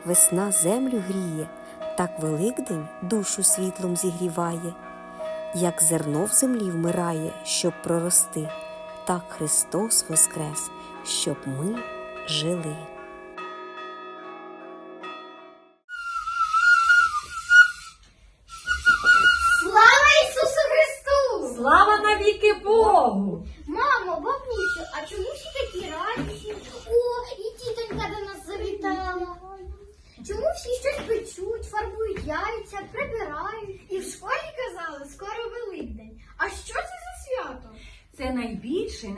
Як весна землю гріє, так Великдень душу світлом зігріває. Як зерно в землі вмирає, щоб прорости, так Христос воскрес, щоб ми жили.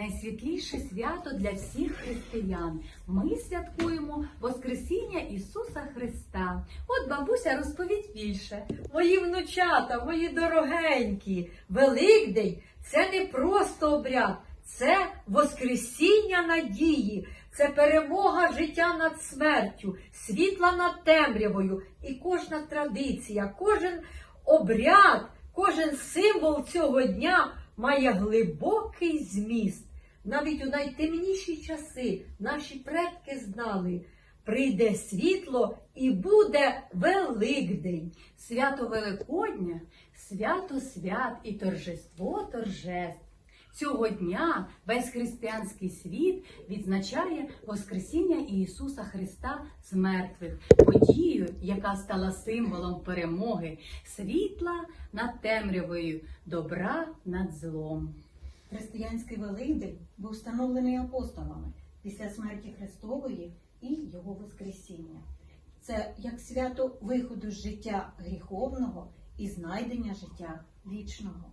Найсвітліше свято для всіх християн. Ми святкуємо Воскресіння Ісуса Христа. От бабуся розповідь більше. Мої внучата, мої дорогенькі, Великдень це не просто обряд, це Воскресіння надії, це перемога життя над смертю, світла над темрявою. І кожна традиція, кожен обряд, кожен символ цього дня має глибокий зміст. Навіть у найтемніші часи наші предки знали, прийде світло і буде Великдень. Свято Великодня, свято свят і торжество торжеств. Цього дня весь християнський світ відзначає Воскресіння Ісуса Христа з мертвих, подію, яка стала символом перемоги, світла над темрявою, добра над злом. Християнський Великдень був встановлений апостолами після смерті Христової і Його Воскресіння. Це як свято виходу з життя гріховного і знайдення життя вічного.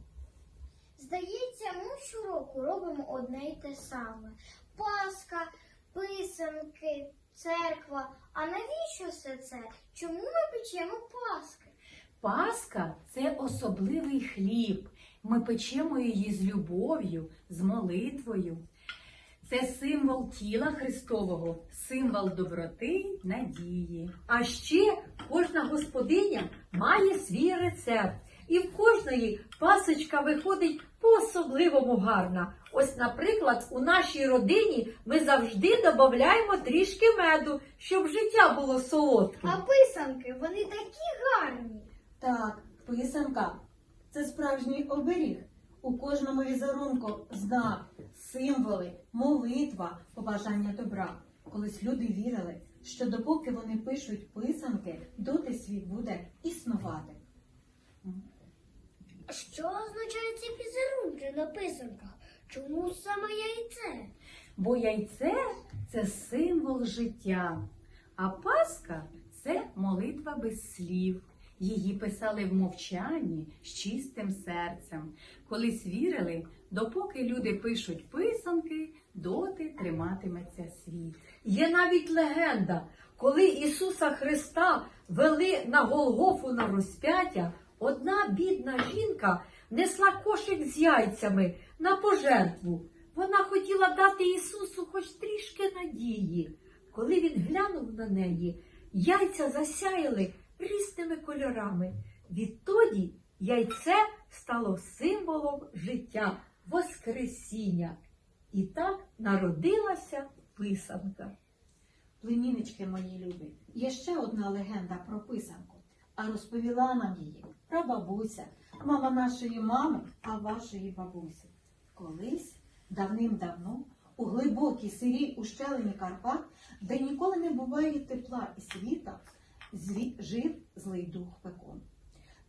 Здається, ми щороку робимо одне й те саме: Пасха, писанки, церква. А навіщо все це? Чому ми печемо Пасхи? Пасха це особливий хліб. Ми печемо її з любов'ю, з молитвою. Це символ тіла Христового, символ доброти, надії. А ще кожна господиня має свій рецепт. І в кожної пасочка виходить по-особливому гарна. Ось, наприклад, у нашій родині ми завжди додаємо трішки меду, щоб життя було солодким. А писанки, вони такі гарні. Так, писанка це справжній оберіг. У кожному візерунку знак, символи, молитва, побажання добра. Колись люди вірили, що допоки вони пишуть писанки, доти світ буде існувати. Що означають ці візерунки на писанках? Чому саме яйце? Бо яйце це символ життя, а Пасха це молитва без слів. Її писали в мовчанні з чистим серцем. Колись вірили, допоки люди пишуть писанки, доти триматиметься світ. Є навіть легенда, коли Ісуса Христа вели на Голгофу на розп'яття, одна бідна жінка несла кошик з яйцями на пожертву. Вона хотіла дати Ісусу хоч трішки надії. Коли він глянув на неї, яйця засяяли різними кольорами. Відтоді яйце стало символом життя, Воскресіння. І так народилася писанка. Племіннички мої любі, є ще одна легенда про писанку, а розповіла нам її прабабуся, мама нашої мами, а вашої бабусі. Колись, давним-давно, у глибокій сирій ущелині Карпат, де ніколи не буває тепла і світа, жив злий дух пекун.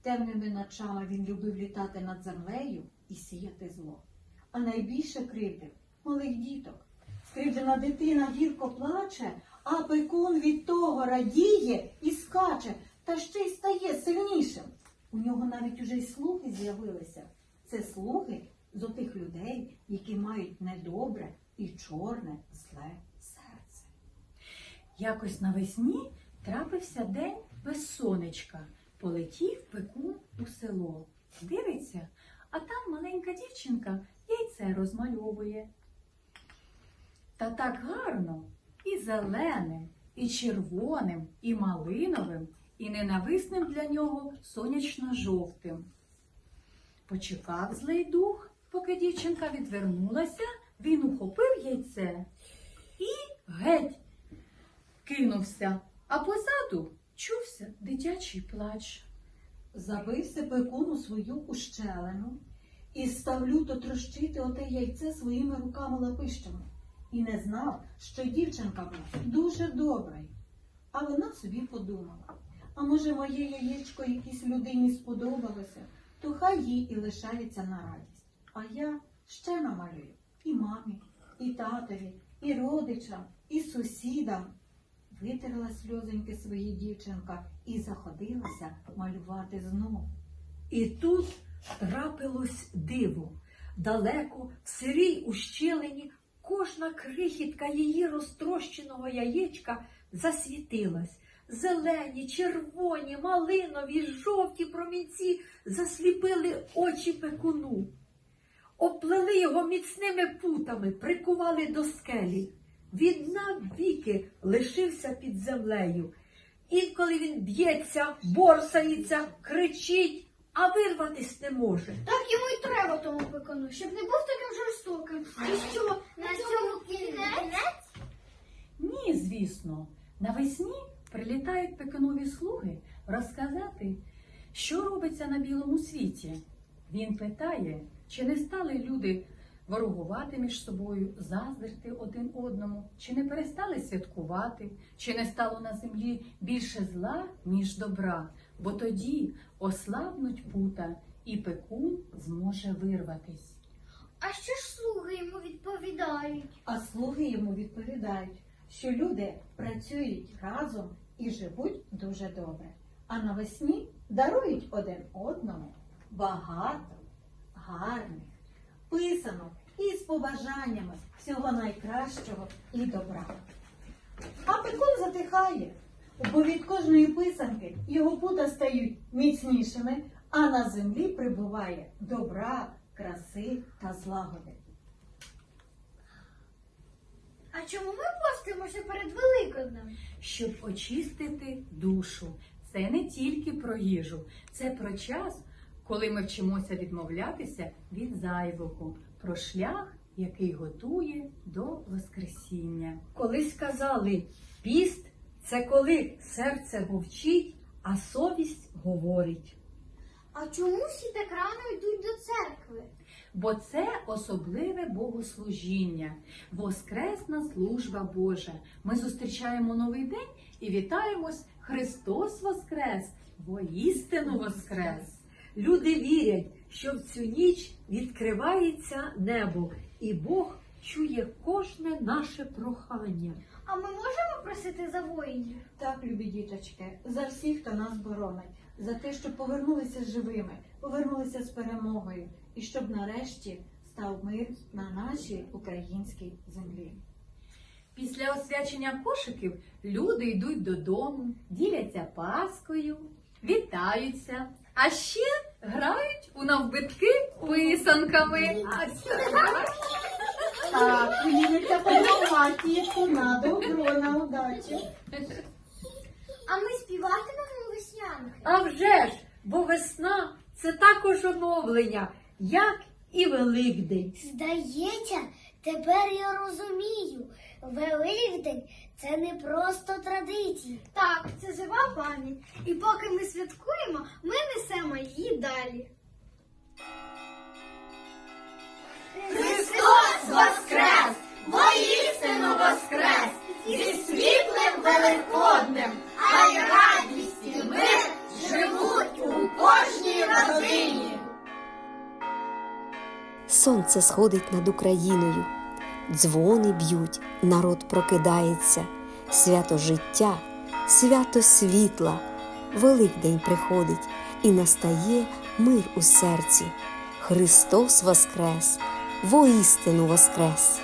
Темними ночами він любив літати над землею і сіяти зло. А найбільше кривдив малих діток. Скривджена дитина гірко плаче, а пекун від того радіє і скаче, та ще й стає сильнішим. У нього навіть уже й слуги з'явилися. Це слуги з отих людей, які мають недобре і чорне зле серце. Якось навесні трапився день без сонечка. Полетів пекун у село. Дивиться, а там маленька дівчинка яйце розмальовує. Та так гарно і зеленим, і червоним, і малиновим, і ненависним для нього сонячно-жовтим. Почекав злий дух, поки дівчинка відвернулася, він ухопив яйце і геть кинувся а позаду чувся дитячий плач. Забився пекун у свою ущелину і став люто трощити оте яйце своїми руками лапищами. І не знав, що дівчинка була дуже добра. А вона собі подумала, а може моє яєчко якійсь людині сподобалося, то хай їй і лишається на радість. А я ще намалюю і мамі, і татові, і родичам, і сусідам. Витерла сльозоньки свої дівчинка і заходилася малювати знов. І тут трапилось диво. Далеко, в сирій ущелині, кожна крихітка її розтрощеного яєчка засвітилась. Зелені, червоні, малинові, жовті промінці засліпили очі пекуну. Оплели його міцними путами, прикували до скелі. Він навіки лишився під землею. Інколи він б'ється, борсається, кричить, а вирватись не може. Так йому й треба тому пекану, щоб не був таким жорстоким. І що, на цьому кінець? Ні, звісно, навесні прилітають пеканові слуги розказати, що робиться на білому світі. Він питає, чи не стали люди ворогувати між собою, заздрити один одному, чи не перестали святкувати, чи не стало на землі більше зла, ніж добра, бо тоді ослабнуть пута, і пекун зможе вирватись. А що ж слуги йому відповідають? А слуги йому відповідають, що люди працюють разом і живуть дуже добре. А навесні дарують один одному багато гарних писанок із побажаннями всього найкращого і добра. А пекун затихає, бо від кожної писанки його пута стають міцнішими, а на землі прибуває добра, краси та злагоди. А чому ми постимося перед Великоднем? щоб очистити душу. Це не тільки про їжу, це про час, коли ми вчимося відмовлятися від зайвого, про шлях, який готує до Воскресіння. Колись казали, піст це коли серце мовчить, а совість говорить. А чому всі так рано йдуть до церкви? Бо це особливе богослужіння, воскресна служба Божа. Ми зустрічаємо новий день і вітаємось Христос Воскрес! Воістину Воскрес! Люди вірять, що в цю ніч відкривається небо, і Бог чує кожне наше прохання. А ми можемо просити за воїнів? Так, любі діточки, за всіх, хто нас боронить, за те, щоб повернулися живими, повернулися з перемогою, і щоб нарешті став мир на нашій українській землі. Після освячення кошиків люди йдуть додому, діляться паскою, вітаються, а ще грають у навбитки писанками. Так, Ліночка, подаватіку на добро, на удачу. А ми співатимемо веснянки. А вже ж, бо весна це також оновлення, як і Великдень. Здається, тепер я розумію. Великдень це не просто традиція. Так, це жива пам'ять. І поки ми святкуємо, ми несемо її далі. Христос Воскрес! Воістину Воскрес! Зі світлим великоднем, хай радість і мир живуть у кожній родині. Сонце сходить над Україною, дзвони б'ють, народ прокидається, свято життя, свято світла, Великдень приходить і настає мир у серці. Христос Воскрес, воістину Воскрес!